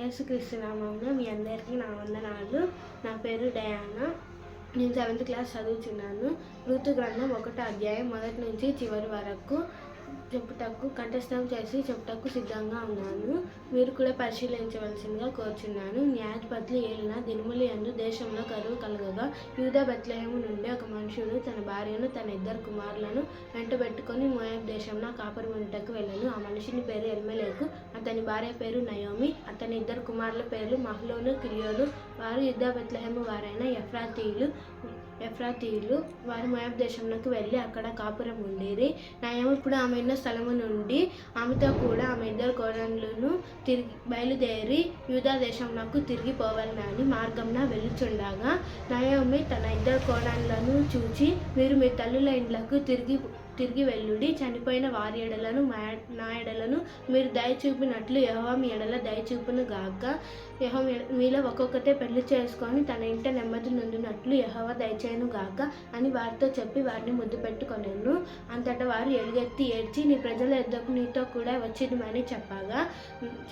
యేసుక్రీస్తు నామంలో మీ అందరికీ నా వందనాలు. నా పేరు డయానా. నేను సెవెంత్ క్లాస్ చదువుతున్నాను ఋతు గ్రంథం ఒకటో అధ్యాయం మొదటి నుంచి చివరి వరకు. చెప్పుటకు కంఠస్థం చేసి చెప్పుటకు సిద్ధంగా ఉన్నాను. మీరు కూడా పరిశీలించవలసిందిగా కోరుచున్నాను. న్యాయపతులు ఏలిన దినుములు ఎందు దేశంలో కరువు కలగగా యూదా బెత్లహేము నుండి ఒక మనుషుడు తన భార్యను తన ఇద్దరు కుమారులను వెంటబెట్టుకొని మోయాబ్ దేశంలో కాపురముంటకు వెళ్ళను. ఆ మనిషిని పేరు ఎల్మెలేకు. అతని భార్య పేరు నయోమి. అతని ఇద్దరు కుమారుల పేర్లు మహ్లోను కిలియోను వారు యుద్ధ బెత్లహేము వారైన ఎఫ్రాతీయులు. ఎఫ్రాతీయులు వారు మోయాబ్ దేశంలోకి వెళ్ళి అక్కడ కాపురం ఉండేది. నయం ఇప్పుడు ఆమె ఉన్న స్థలము నుండి ఆమెతో కూడా ఆమె ఇద్దరు కోడన్లను తిరిగి బయలుదేరి యూదా దేశంలోకి తిరిగి పోవాలని మార్గంన వెళ్ళుచుండగా నయోమి తన ఇద్దరు కోడన్లను చూచి మీరు మీ తల్లుల ఇండ్లకు తిరిగి తిరిగి వెళ్ళుడి. చనిపోయిన వారి ఎడలను మా నా ఎడలను మీరు దయ చూపినట్లు మీ ఎడల దయ చూపును గాక. యహో మీలో ఒక్కొక్కతే పెళ్ళి చేసుకొని తన ఇంట నెమ్మది నుండినట్లు యహవ దయచేయను గాక అని వారితో చెప్పి వారిని ముద్దు పెట్టుకొనేను. అంతటా వారు ఎలుగెత్తి ఏడ్చి నీ ప్రజల ఎద్దకు నీతో కూడా వచ్చిందని చెప్పగా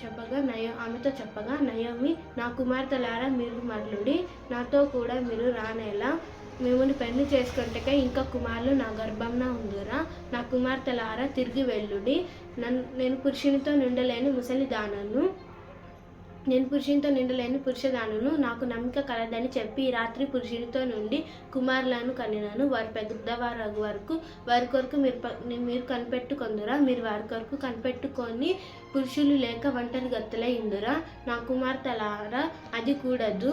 చెప్పగా నయో ఆమెతో చెప్పగా నయోమి నా కుమార్తెలారా మీరు మరలుడి. నాతో కూడా మీరు రానేలా. మిమ్మల్ని పెళ్ళి చేసుకుంటే ఇంకా కుమారులు నా గర్భంన ఉందిరా. నా కుమార్తెలారా తిరిగి వెళ్ళుడి. నన్ను నేను పురుషునితో నిండలేని ముసలి దానను నేను పురుషునితో నిండలేని పురుషదానును. నాకు నమ్మిక కలదని చెప్పి ఈ రాత్రి పురుషునితో నుండి కుమారులను కనినాను వారు పెద్దవారు వరకు వారి కొరకు మీరు మీరు కనిపెట్టుకొందురా. మీరు వారి కొరకు కనిపెట్టుకొని పురుషులు లేక ఒంటరి గత్తలై ఇందురా నా కుమార్తెలారా అది కూడదు.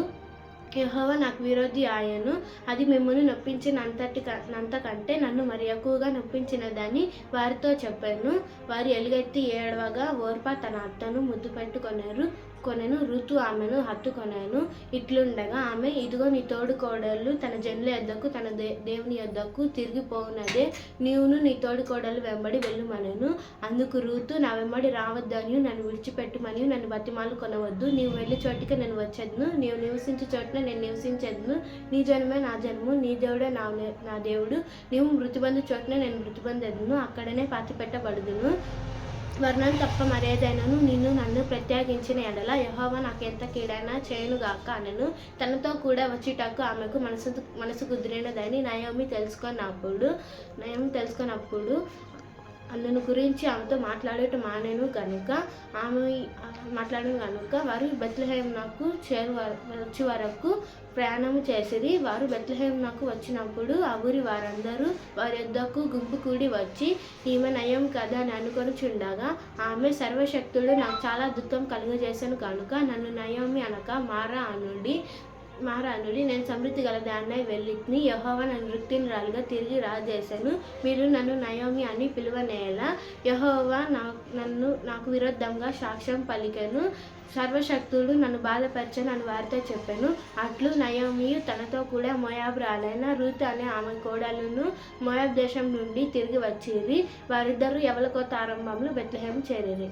యహోవ నాకు విరోధి ఆయను అది మిమ్మల్ని నొప్పించినంతటి నంతకంటే నన్ను మరి ఎక్కువగా నొప్పించినదని వారితో చెప్పాను. వారు ఎలుగెత్తి ఏడవగా ఓర్ప తన అత్తను ముద్దు పెట్టుకున్నారు. కొనెను ఋతు ఆమెను హత్తుకొనాను. ఇట్లుండగా ఆమె ఇదిగో నీ తోడు కోడళ్ళు తన జనుల యొద్దకు తన దే దేవుని యొద్దకు తిరిగిపోవునదే నీవును నీ తోడు కోడళ్ళు వెంబడి వెళ్ళుమనెను. అందుకు ఋతు నా వెంబడి రావద్దని నన్ను విడిచిపెట్టుమని నన్ను బతిమాలు కొనవద్దు. నీవు వెళ్ళే చోటికి నేను వచ్చేద్ను నీవు నివసించే చోటున నేను నివసించేద్ను నీ జన్మే నా జన్ము నీ దేవుడే నా నా దేవుడు. నీవు మృతిబంధు చోటున నేను మృతిబందెద్దును అక్కడనే పాతి పెట్టబడుదును వర్ణం తప్ప మరేదైనాను నిన్ను నన్ను ప్రత్యేకించిన ఎడల యహోవా నాకెంత కీడైనా చేయనుగాక అనను. తనతో కూడా వచ్చేటకు ఆమెకు మనసు మనసు కుదిరినదని నయోమి తెలుసుకున్నప్పుడు నయోమి తెలుసుకున్నప్పుడు అందును గురించి ఆమెతో మాట్లాడటం మానేను కనుక ఆమె మాట్లాడను కనుక వారు బెత్లహేమ్ నాకు చేరు వచ్చే వరకు ప్రయాణం చేసిరి వారు బెత్లహేమ్ నాకు వచ్చినప్పుడు ఆ ఊరి వారందరూ వారి యొద్దకు గుంపు కూడి వచ్చి ఈమె నయం కదా అని అనుకొని చుండగా ఆమె సర్వశక్తుడు నాకు చాలా దుఃఖం కలుగజేశాను కనుక నన్ను నయోమి అనక మారా అనుడి మహారాణుడి నేను సమృద్ధి గల దాన్నై వెళ్ళిని యహోవా నన్ను వృత్తినిరాలుగా తిరిగి రాజేశాను. మీరు నన్ను నయోమి అని పిలువనేలా. యహోవా నా నన్ను నాకు విరుద్ధంగా సాక్ష్యం పలికాను. సర్వశక్తుడు నన్ను బాధపరచని అని వారితో చెప్పాను. అట్లు నయోమియు తనతో కూడా మొయాబ్ రాలైన రూత్ అనే ఆమె కోడలను మొయాబ్ దేశం నుండి తిరిగి వచ్చిరి. వారిద్దరూ ఎవలకొత్త ఆరంభంలో బెత్లహేం చేరిరి.